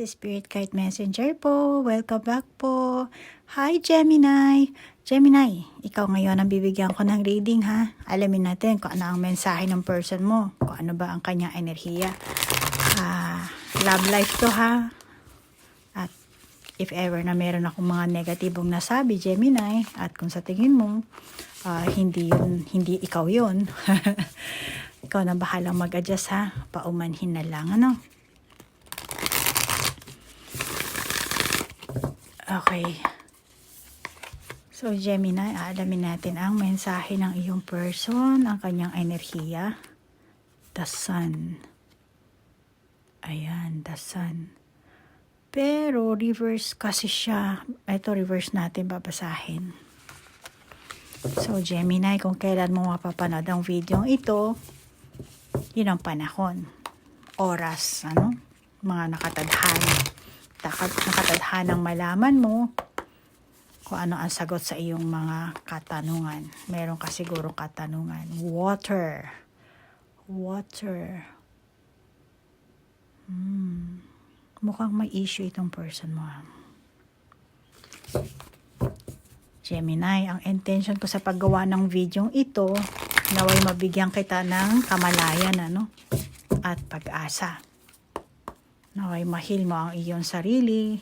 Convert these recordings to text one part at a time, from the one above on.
is Spirit Guide Messenger po. Welcome back po. Hi Gemini! Gemini, ikaw ngayon ang bibigyan ko ng reading ha. Alamin natin kung ano ang mensahe ng person mo. Kung ano ba ang kanyang enerhiya. Ah, love life to ha. At if ever na meron akong mga negatibong nasabi, Gemini, at kung sa tingin mo, ah, hindi yun, hindi ikaw yun. ikaw na bahalang mag-adjust ha. Paumanhin na lang, ano? Okay. So, Gemini, aalamin natin ang mensahe ng iyong person, ang kanyang enerhiya. The Sun. Ayan, The Sun. Pero, reverse kasi siya. Ito, reverse natin babasahin. So, Gemini, kung kailan mo mapapanood ang video ito, yun ang panahon. Oras, ano? Mga nakatadhana nakatadhanang malaman mo kung ano ang sagot sa iyong mga katanungan. Meron ka siguro katanungan. Water. Water. Hmm. Mukhang may issue itong person mo. Gemini, ang intention ko sa paggawa ng video ito, naway mabigyan kita ng kamalayan, ano? At pag-asa. Naway mahil mo ang iyong sarili,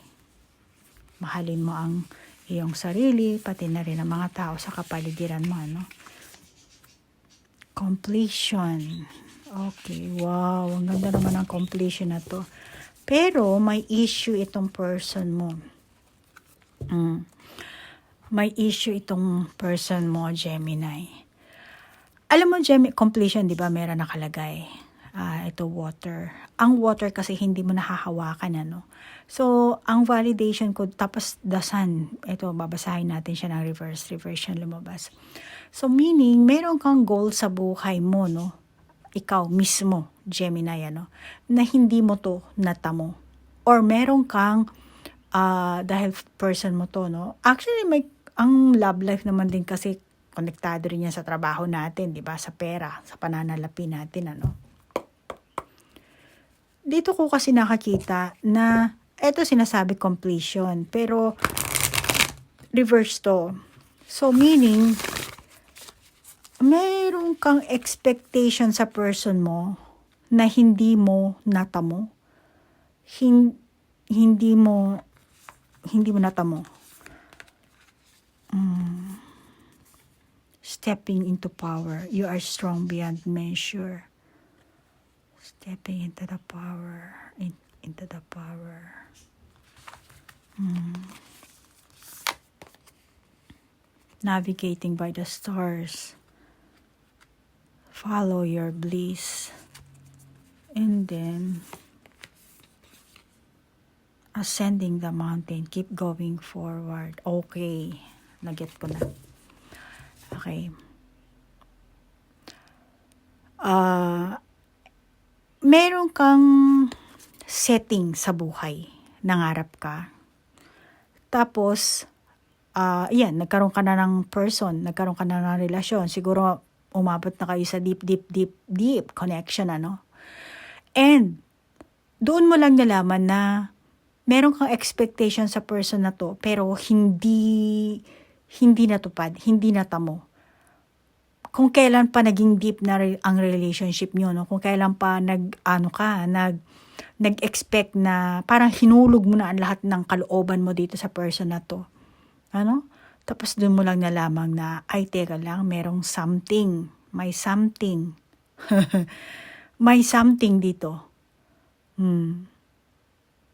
mahalin mo ang iyong sarili, pati na rin ang mga tao sa kapaligiran mo, ano? Completion. Okay, wow, ang ganda naman ang completion na to. Pero may issue itong person mo. Mm. May issue itong person mo, Gemini. Alam mo, Gemini, completion, di ba, meron nakalagay ah, ito water. Ang water kasi hindi mo nahahawakan ano. So, ang validation ko tapos the sun. Ito babasahin natin siya ng reverse, reverse siya lumabas. So, meaning meron kang goal sa buhay mo no. Ikaw mismo, Gemini ano, na hindi mo to natamo. Or meron kang ah, dahil person mo to no. Actually may ang love life naman din kasi konektado rin yan sa trabaho natin, 'di ba? Sa pera, sa pananalapi natin ano dito ko kasi nakakita na eto sinasabi completion pero reverse to. So meaning meron kang expectation sa person mo na hindi mo natamo. Hin, hindi mo hindi mo natamo. Mm. Stepping into power. You are strong beyond measure stepping into the power in, into the power. Hmm. navigating by the stars. Follow your bliss. And then ascending the mountain. Keep going forward. Okay. Naget ko na. Okay. Ah meron kang setting sa buhay, nangarap ka. Tapos, uh, yan, nagkaroon ka na ng person, nagkaroon ka na ng relasyon. Siguro, umabot na kayo sa deep, deep, deep, deep connection, ano? And, doon mo lang nalaman na meron kang expectation sa person na to, pero hindi, hindi natupad, hindi natamo kung kailan pa naging deep na re- ang relationship niyo no? Kung kailan pa nag ano ka nag nag-expect na parang hinulog mo na ang lahat ng kalooban mo dito sa person na to. Ano? Tapos doon mo lang nalaman na ay teka lang merong something. May something. May something dito. Hmm.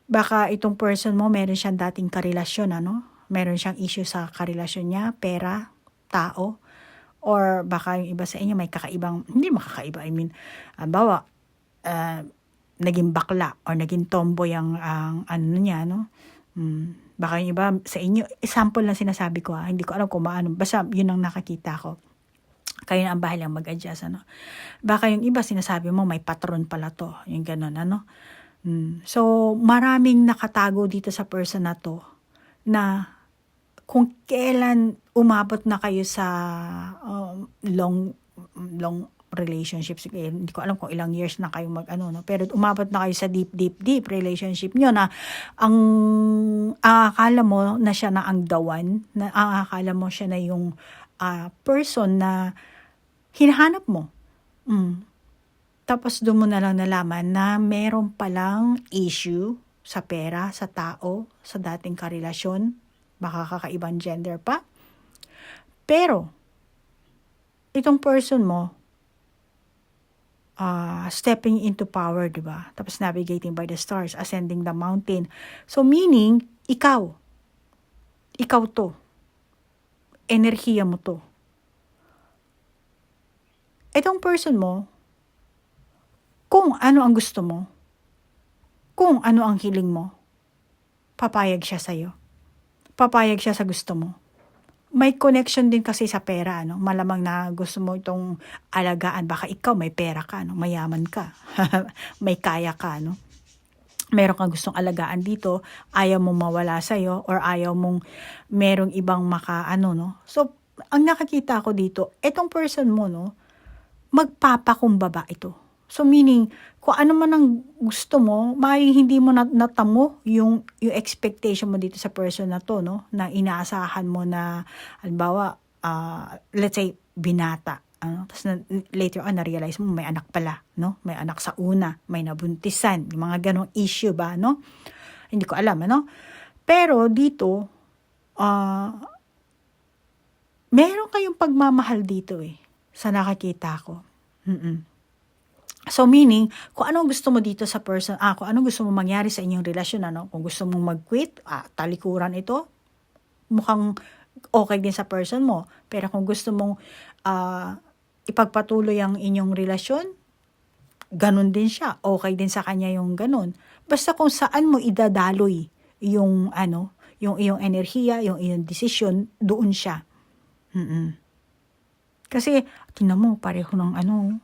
Baka itong person mo meron siyang dating karelasyon ano? Meron siyang issue sa karelasyon niya pera tao Or baka yung iba sa inyo may kakaibang, hindi makakaiba, I mean, uh, bawa, uh, naging bakla or naging tomboy ang, ang ano niya, no? Hmm, baka yung iba sa inyo, example lang sinasabi ko ha, hindi ko alam kung maano, basta yun ang nakakita ko. Kayo na ang bahalang mag-adjust, ano? Baka yung iba sinasabi mo, may patron pala to, yung ganun, ano? Hmm. So, maraming nakatago dito sa person na to na kung kailan umabot na kayo sa um, long long relationships. Eh, hindi ko alam kung ilang years na kayo mag ano, no? Pero umabot na kayo sa deep, deep, deep relationship nyo na ang, akala mo na siya na ang dawan, na ang akala mo siya na yung ah, person na hinahanap mo. Mm. Tapos doon mo na lang nalaman na meron palang issue sa pera, sa tao, sa dating karelasyon, baka kakaibang gender pa. Pero, itong person mo, uh, stepping into power, di ba? Tapos navigating by the stars, ascending the mountain. So meaning, ikaw, ikaw to. Enerhiya mo to. Itong person mo, kung ano ang gusto mo, kung ano ang hiling mo, papayag siya sa'yo. Papayag siya sa gusto mo. May connection din kasi sa pera, ano? Malamang na gusto mo itong alagaan. Baka ikaw may pera ka, no? Mayaman ka. may kaya ka, no? Meron kang gustong alagaan dito, ayaw mong mawala sa'yo, or ayaw mong merong ibang maka, ano, no? So, ang nakakita ko dito, etong person mo, no? Magpapakumbaba ito. So, meaning, kung ano man ang gusto mo, may hindi mo nat- natamo yung, yung expectation mo dito sa person na to, no? Na inaasahan mo na, halimbawa, uh, let's say, binata. Ano? Tapos na, later on, na-realize mo may anak pala, no? May anak sa una, may nabuntisan, yung mga ganong issue ba, no? Hindi ko alam, ano? Pero dito, uh, meron kayong pagmamahal dito eh, sa nakakita ko. Mm-mm. So meaning, kung anong gusto mo dito sa person, ah, kung anong gusto mo mangyari sa inyong relasyon, ano, kung gusto mong mag-quit, ah, talikuran ito, mukhang okay din sa person mo. Pero kung gusto mong ah, ipagpatuloy ang inyong relasyon, ganun din siya. Okay din sa kanya yung ganun. Basta kung saan mo idadaloy yung ano, yung iyong enerhiya, yung iyong desisyon, doon siya. Mm-mm. Kasi, tingnan mo, pareho ng ano,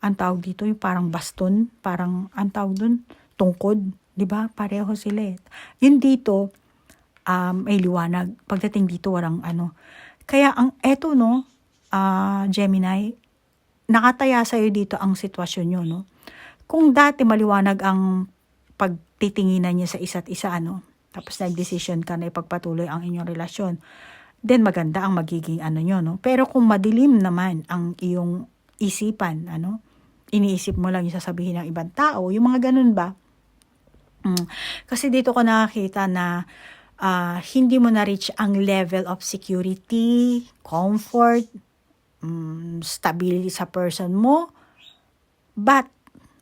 ang tawag dito, yung parang baston, parang ang tawag dun, tungkod, di ba? Pareho sila eh. Yun dito, um, may liwanag. Pagdating dito, walang ano. Kaya ang eto, no, uh, Gemini, nakataya sa'yo dito ang sitwasyon nyo, no? Kung dati maliwanag ang pagtitinginan niyo sa isa't isa, ano, tapos nag-decision ka na ipagpatuloy ang inyong relasyon, then maganda ang magiging ano nyo, no? Pero kung madilim naman ang iyong isipan, ano, iniisip mo lang yung sasabihin ng ibang tao, yung mga ganun ba? Mm. Kasi dito ko nakakita na uh, hindi mo na-reach ang level of security, comfort, um, stability sa person mo, but,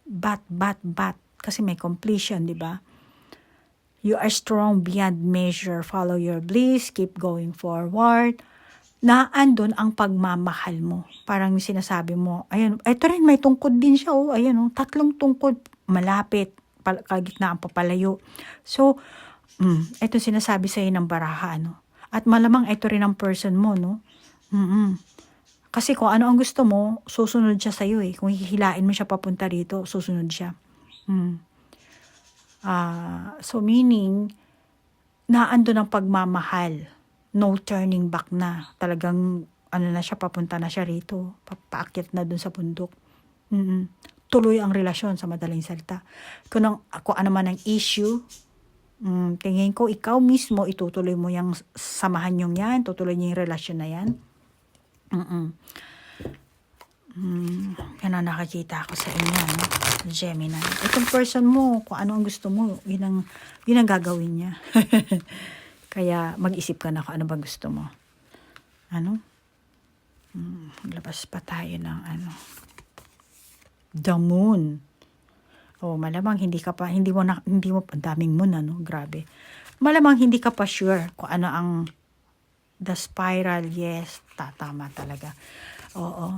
but, but, but, kasi may completion, di ba? You are strong beyond measure. Follow your bliss. Keep going forward na andon ang pagmamahal mo. Parang sinasabi mo, ayan, ito rin may tungkod din siya, oh, ayan, oh, tatlong tungkod, malapit, pal- kalagitnaan papalayo. So, mm, ito sinasabi sa'yo ng baraha, no? At malamang ito rin ang person mo, no? Mm-mm. Kasi kung ano ang gusto mo, susunod siya sa'yo eh. Kung hihilain mo siya papunta rito, susunod siya. Mm. Uh, so meaning, naando ng pagmamahal no turning back na. Talagang ano na siya, papunta na siya rito. Papaakyat na dun sa bundok. Mm-mm. Tuloy ang relasyon sa madaling salita. Kung, ang, kung ano man ang issue, mm, tingin ko ikaw mismo itutuloy mo yung samahan yung yan, tutuloy niyo yung relasyon na yan. Mm-mm. Mm, yan ang nakakita ako sa inyo, no? Gemini. Itong person mo, kung ano ang gusto mo, yun ang, yun ang gagawin niya. Kaya mag-isip ka na kung ano ba gusto mo. Ano? Hmm, labas pa tayo ng ano. The moon. Oh, malamang hindi ka pa, hindi mo na, hindi mo, ang daming moon, ano, grabe. Malamang hindi ka pa sure kung ano ang the spiral, yes, tatama talaga. Oo.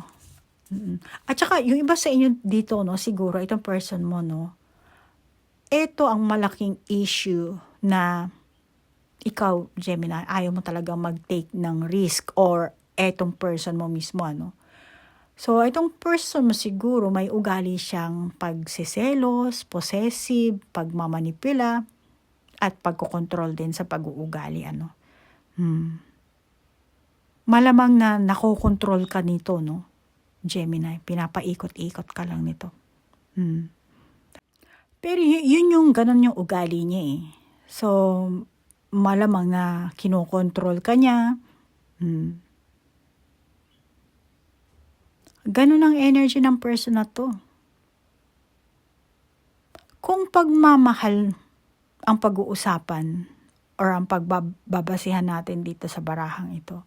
At saka, yung iba sa inyo dito, no, siguro, itong person mo, no, ito ang malaking issue na ikaw, Gemini, ayaw mo talaga mag-take ng risk or etong person mo mismo, ano. So, itong person mo siguro may ugali siyang pagsiselos, possessive, pagmamanipula, at pagkokontrol din sa pag-uugali, ano. Hmm. Malamang na nakokontrol ka nito, no? Gemini. Pinapaikot-ikot ka lang nito. Hmm. Pero yun yung ganun yung ugali niya eh. So, malamang na kinokontrol ka niya. Hmm. Ganun ang energy ng person na to. Kung pagmamahal ang pag-uusapan or ang pagbabasihan natin dito sa barahang ito,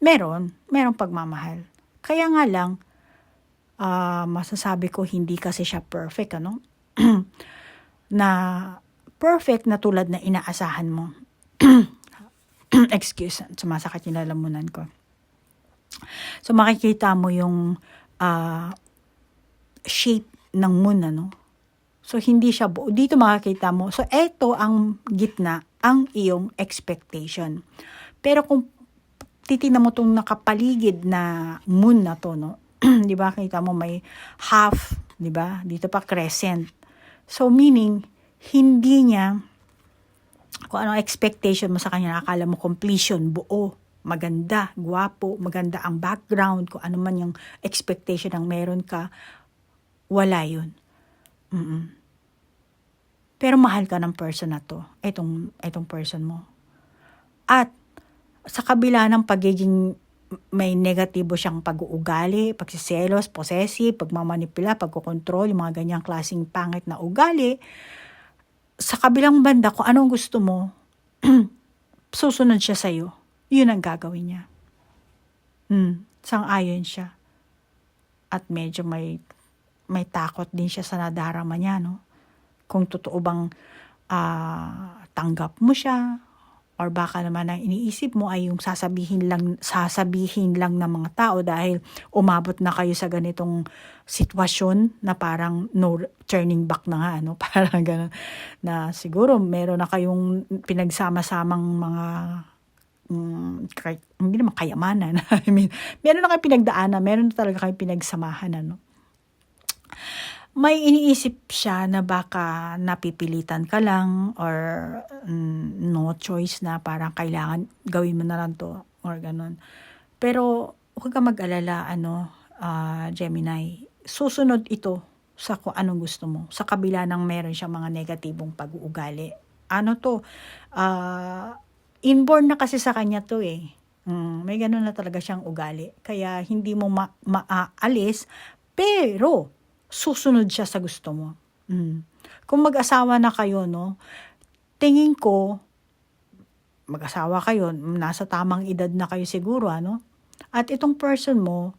meron, merong pagmamahal. Kaya nga lang, ah, masasabi ko hindi kasi siya perfect, ano? na perfect na tulad na inaasahan mo. Excuse, sumasakit yung lalamunan ko. So makikita mo yung ah, shape ng moon, ano? So hindi siya buo. Dito makikita mo. So eto ang gitna, ang iyong expectation. Pero kung titingnan mo tong nakapaligid na moon na to, no? 'Di ba? Kita mo may half, 'di ba? Dito pa crescent. So meaning hindi niya kung ano expectation mo sa kanya, akala mo completion, buo, maganda, guwapo, maganda ang background, kung ano man yung expectation ng meron ka, wala yun. Mm-mm. Pero mahal ka ng person na to, itong, itong person mo. At sa kabila ng pagiging may negatibo siyang pag-uugali, pagsiselos, possessive, pagmamanipula, pagkokontrol, yung mga ganyang klaseng pangit na ugali, sa kabilang banda, kung anong gusto mo, susunod siya sa'yo. Yun ang gagawin niya. Hmm, sang-ayon siya. At medyo may may takot din siya sa nadarama niya, no? Kung totoo bang ah, tanggap mo siya, or baka naman ang iniisip mo ay yung sasabihin lang sasabihin lang ng mga tao dahil umabot na kayo sa ganitong sitwasyon na parang no turning back na nga ano parang ganun. Na siguro meron na kayong pinagsama-samang mga mm, kay- hindi naman kayamanan I mean meron na kayong pinagdaanan meron na talaga kayong pinagsamahan ano may iniisip siya na baka napipilitan ka lang or mm, no choice na parang kailangan gawin mo na lang to or ganun. Pero huwag ka mag-alala ano, ah, Gemini. Susunod ito sa kung anong gusto mo. Sa kabila ng meron siyang mga negatibong pag-uugali. Ano to? Ah, inborn na kasi sa kanya to eh. Mm, may ganun na talaga siyang ugali. Kaya hindi mo ma- maaalis, pero susunod siya sa gusto mo. Mm. Kung mag-asawa na kayo, no, tingin ko, mag-asawa kayo, nasa tamang edad na kayo siguro, ano? At itong person mo,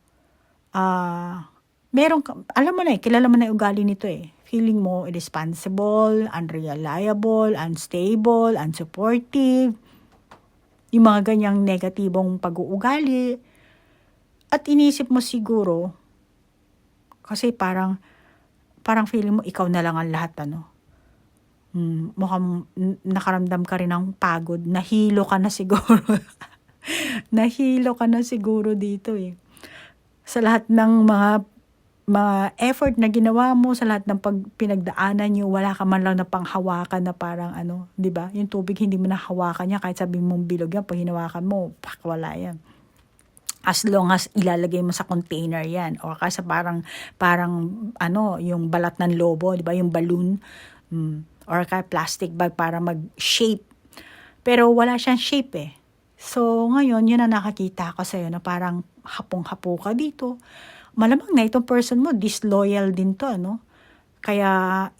ah, meron ka, alam mo na eh, kilala mo na yung ugali nito eh. Feeling mo irresponsible, unreliable, unstable, unsupportive, yung mga ganyang negatibong pag-uugali. At inisip mo siguro, kasi parang, parang feeling mo ikaw na lang ang lahat, ano. Hmm, mukhang nakaramdam ka rin ng pagod. Nahilo ka na siguro. Nahilo ka na siguro dito eh. Sa lahat ng mga mga effort na ginawa mo sa lahat ng pag pinagdaanan niyo, wala ka man lang na panghawakan na parang ano, 'di ba? Yung tubig hindi mo nahawakan niya kahit sabi mong bilog yan, pag hinawakan mo, pak, wala yan as long as ilalagay mo sa container yan. O kasi parang parang ano yung balat ng lobo di ba? Yung balloon. Mm, or kaya plastic bag para mag shape pero wala siyang shape eh. So ngayon yun ang nakakita ko sa'yo na parang hapong-hapo ka dito. Malamang na itong person mo disloyal din to ano? Kaya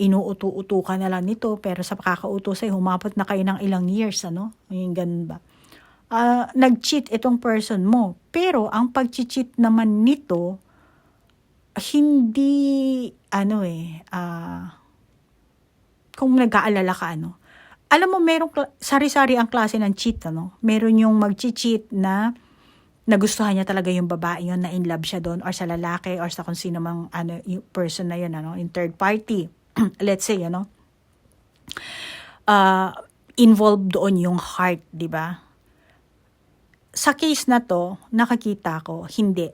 inuuto-uto ka na lang nito pero sa pakakauto sa'yo humapot na kayo ng ilang years ano? Yung ganun ba ah, nag-cheat itong person mo. Pero ang pag-cheat naman nito, hindi, ano eh, ah, kung nag-aalala ka, ano, alam mo, merong, sari-sari ang klase ng cheat, ano. Meron yung mag-cheat na nagustuhan niya talaga yung babae yun, na in love siya doon, or sa lalaki, or sa kung sino mang ano, yung person na yun, ano, in third party. Let's say, ano, uh, involved doon yung heart, di ba? Sa case na to, nakakita ko, hindi.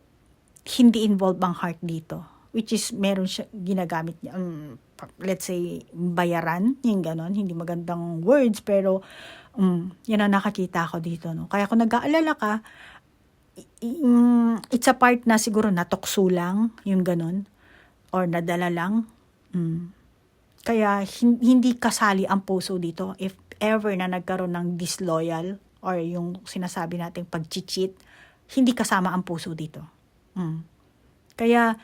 Hindi involved ang heart dito. Which is, meron siya, ginagamit niya, um, let's say, bayaran, yung ganon, hindi magandang words, pero, um, yan ang nakakita ko dito, no. Kaya kung nag-aalala ka, mm, it's a part na siguro natukso lang, yung ganun, or nadala lang. Mm. Kaya hin- hindi kasali ang puso dito if ever na nagkaroon ng disloyal or yung sinasabi nating pag-cheat, hindi kasama ang puso dito. Mm. Kaya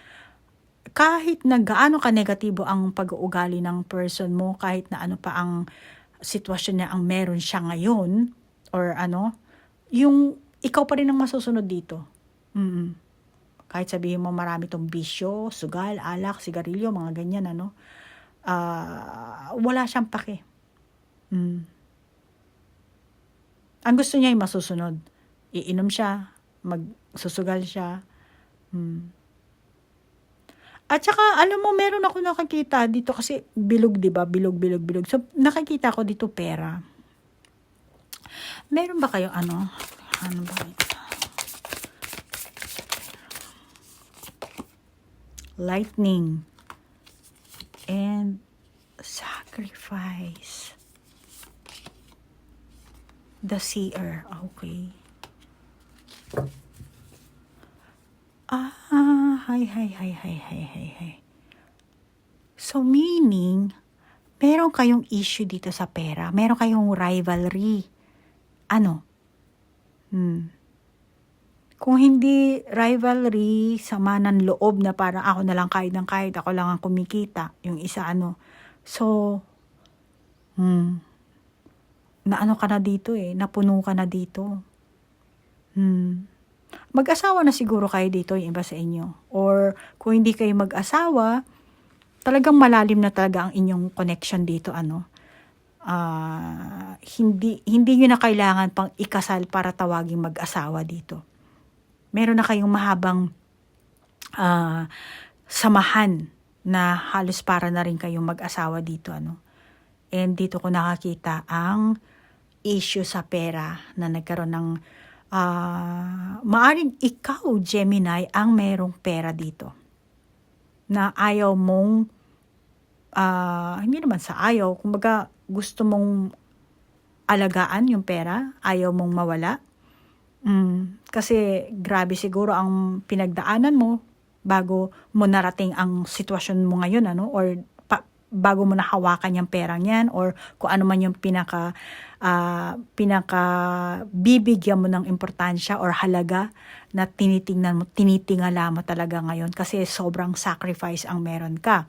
kahit na gaano ka negatibo ang pag-uugali ng person mo, kahit na ano pa ang sitwasyon niya ang meron siya ngayon, or ano, yung ikaw pa rin ang masusunod dito. Mm Kahit sabihin mo marami tong bisyo, sugal, alak, sigarilyo, mga ganyan, ano, ah wala siyang pake. Mm. Ang gusto niya ay masusunod. Iinom siya, magsusugal siya. Mm. At saka, alam mo, meron ako nakakita dito kasi bilog, di ba? Bilog, bilog, bilog. So, nakikita ko dito pera. Meron ba kayo ano? Ano ba ito? Lightning. And sacrifice. The seer. Okay. Ah, hay, hay, hay, hay, hay, hay, hay. So, meaning, meron kayong issue dito sa pera. Meron kayong rivalry. Ano? Hmm. Kung hindi rivalry, sama ng loob na para ako na lang kahit ng kahit, ako lang ang kumikita. Yung isa ano. So, hmm. Na ano ka na dito eh. Napuno ka na dito. Hmm. Mag-asawa na siguro kayo dito yung iba sa inyo. Or kung hindi kayo mag-asawa, talagang malalim na talaga ang inyong connection dito ano. Ah, hindi hindi niyo na kailangan pang ikasal para tawaging mag-asawa dito. Meron na kayong mahabang ah, samahan na halos para na rin kayong mag-asawa dito ano. And dito ko nakakita ang issue sa pera na nagkaroon ng ah maaring ikaw, Gemini, ang merong pera dito. Na ayaw mong, ah hindi naman sa ayaw, kumbaga gusto mong alagaan yung pera, ayaw mong mawala. Mm, kasi grabe siguro ang pinagdaanan mo bago mo narating ang sitwasyon mo ngayon ano or pa, bago mo nahawakan yung perang yan or kung ano man yung pinaka uh, pinaka bibigyan mo ng importansya or halaga na tinitingnan mo, tinitingala mo talaga ngayon kasi sobrang sacrifice ang meron ka.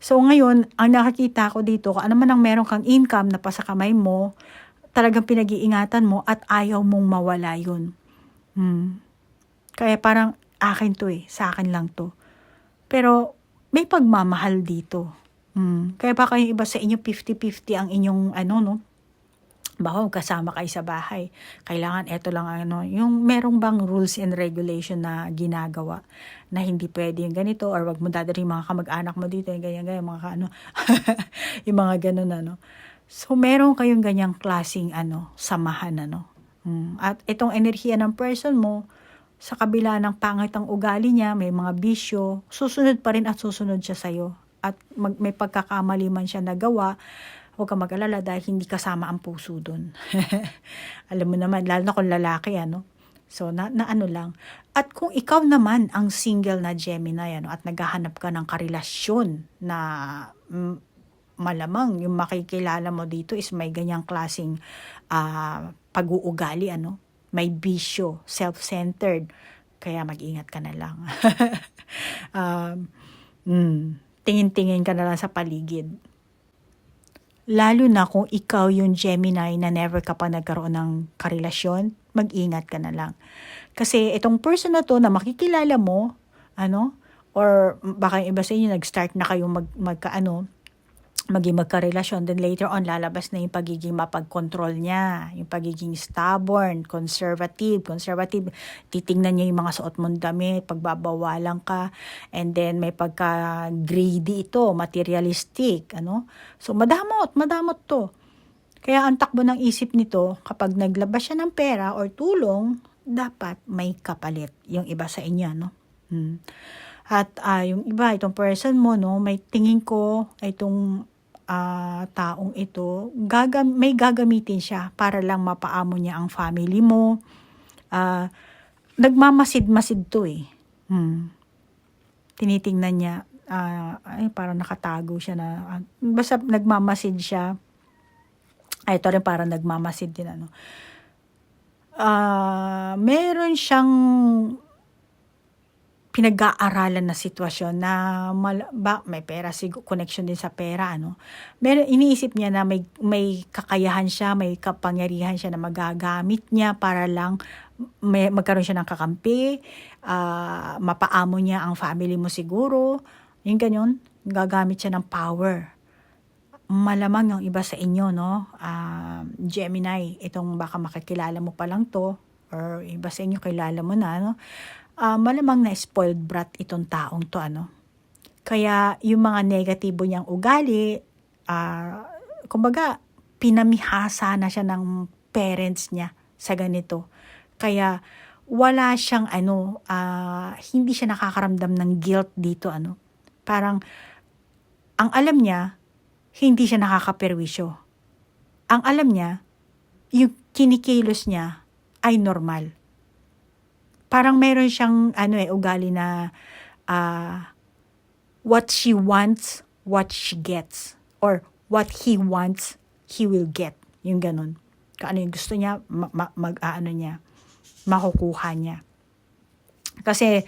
So ngayon, ang nakakita ko dito, kung ano man ang meron kang income na pa sa kamay mo, talagang pinag-iingatan mo at ayaw mong mawala yun. Hmm. Kaya parang akin to eh, sa akin lang to. Pero may pagmamahal dito. Hmm. Kaya baka yung iba sa inyo 50-50 ang inyong ano no, baka kasama kayo sa bahay. Kailangan eto lang ano, yung merong bang rules and regulation na ginagawa na hindi pwede yung ganito or wag mo dadalhin mga kamag-anak mo dito, yung ganyan, ganyan, mga ano, yung mga ganun ano. So, meron kayong ganyang klasing ano, samahan ano. Hmm. At itong enerhiya ng person mo, sa kabila ng pangit ang ugali niya, may mga bisyo, susunod pa rin at susunod siya sa'yo. At mag, may pagkakamali man siya nagawa, huwag ka mag-alala dahil hindi kasama ang puso dun. Alam mo naman, lalo na kung lalaki, ano? So, na, na ano lang. At kung ikaw naman ang single na Gemini, ano, at naghahanap ka ng karelasyon na mm, malamang yung makikilala mo dito is may ganyang klasing uh, pag-uugali, ano? May bisyo, self-centered. Kaya mag-ingat ka na lang. um, mm, tingin-tingin ka na lang sa paligid. Lalo na kung ikaw yung Gemini na never ka pa nagkaroon ng karelasyon, mag-ingat ka na lang. Kasi itong person na to na makikilala mo, ano, or baka iba sa inyo nag-start na kayong mag, magkaano, maging magkarelasyon, then later on, lalabas na yung pagiging mapag-control niya, yung pagiging stubborn, conservative, conservative, titingnan niya yung mga suot mong damit, pagbabawalan ka, and then may pagka-greedy ito, materialistic, ano? So, madamot, madamot to. Kaya ang takbo ng isip nito, kapag naglabas siya ng pera or tulong, dapat may kapalit yung iba sa inyo, no? Hmm. At uh, yung iba, itong person mo, no, may tingin ko, itong uh, taong ito, gagam may gagamitin siya para lang mapaamo niya ang family mo. Uh, nagmamasid-masid to eh. Hmm. Tinitingnan niya, ah, ay parang nakatago siya na, ah, basta nagmamasid siya. Ay, ito rin parang nagmamasid din ano. Ah, meron siyang pinag-aaralan na sitwasyon na mal- ba, may pera siguro connection din sa pera ano. Meron iniisip niya na may may kakayahan siya, may kapangyarihan siya na magagamit niya para lang may magkaroon siya ng kakampi, ah, mapaamo niya ang family mo siguro. Yung ganyan, gagamit siya ng power. Malamang yung iba sa inyo, no? Ah, Gemini, itong baka makikilala mo pa lang to, or iba sa inyo kilala mo na, no? Ah, malamang na spoiled brat itong taong to, ano? Kaya yung mga negatibo niyang ugali, ah, kumbaga, pinamihasa na siya ng parents niya sa ganito. Kaya wala siyang ano, ah, hindi siya nakakaramdam ng guilt dito, ano? Parang, ang alam niya, hindi siya nakakaperwisyo. Ang alam niya, yung kinikilos niya ay normal. Parang meron siyang ano eh, ugali na ah, what she wants, what she gets. Or what he wants, he will get. Yung ganun. Kung ano yung gusto niya, ma- ma- mag, ano niya, makukuha niya. Kasi,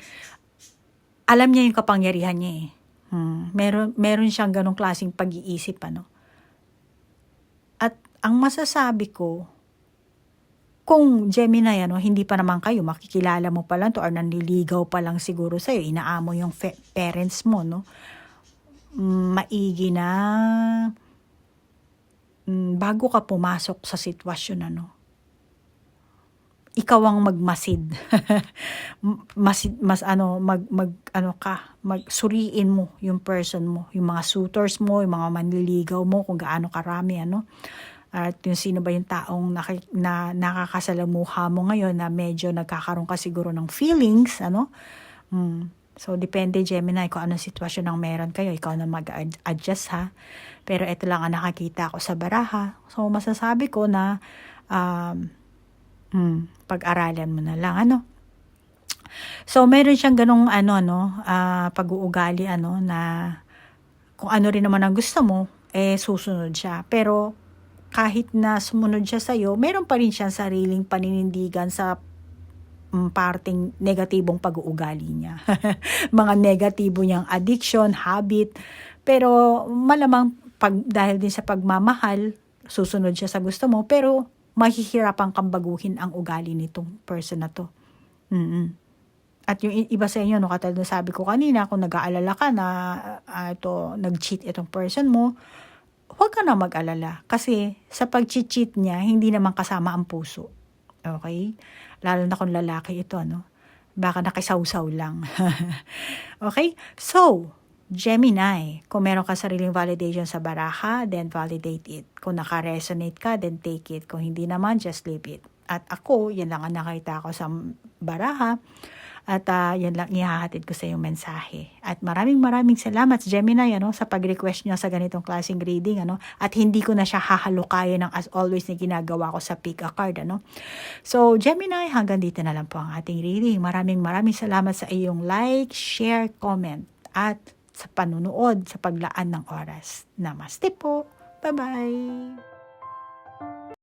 alam niya yung kapangyarihan niya eh. Hmm. Meron, meron siyang ganong klaseng pag-iisip, ano. At ang masasabi ko, kung Gemini, ano, hindi pa naman kayo, makikilala mo pa lang to or nanliligaw pa lang siguro sa'yo, inaamo yung parents mo, no? Maigi na mm, bago ka pumasok sa sitwasyon, ano, ikaw ang magmasid. masid, mas ano, mag, mag, ano ka, magsuriin mo yung person mo, yung mga suitors mo, yung mga manliligaw mo, kung gaano karami, ano. At yung sino ba yung taong naki, na, nakakasalamuha mo ngayon na medyo nagkakaroon ka siguro ng feelings, ano. Hmm. So, depende, Gemini, kung anong sitwasyon ang meron kayo. Ikaw na mag-adjust, ha. Pero ito lang ang nakakita ko sa baraha. So, masasabi ko na, um, hmm, pag-aralan mo na lang, ano. So, meron siyang ganong, ano, no, ah, pag-uugali, ano, na kung ano rin naman ang gusto mo, eh, susunod siya. Pero, kahit na sumunod siya sa'yo, meron pa rin siyang sariling paninindigan sa mm, parting negatibong pag-uugali niya. Mga negatibo niyang addiction, habit. Pero malamang pag, dahil din sa pagmamahal, susunod siya sa gusto mo, pero mahihirapan kang baguhin ang ugali nitong person na to. mm At yung iba sa inyo, no, katulad na sabi ko kanina, kung nag-aalala ka na ah, ito, nag-cheat itong person mo, huwag ka na mag-alala. Kasi sa pag-cheat niya, hindi naman kasama ang puso. Okay? Lalo na kung lalaki ito, no? Baka nakisawsaw lang. okay? So, Gemini, kung meron ka sariling validation sa baraha, then validate it. Kung naka-resonate ka, then take it. Kung hindi naman, just leave it. At ako, yan lang ang nakita ko sa baraha. At uh, yan lang ihahatid ko sa iyong mensahe. At maraming maraming salamat Gemini ano, sa pag-request niya sa ganitong klaseng reading. Ano, at hindi ko na siya hahalukayan ng as always na ginagawa ko sa pick a card. Ano. So Gemini, hanggang dito na lang po ang ating reading. Maraming maraming salamat sa iyong like, share, comment at sa panunood, sa paglaan ng oras. Namaste po. Bye-bye.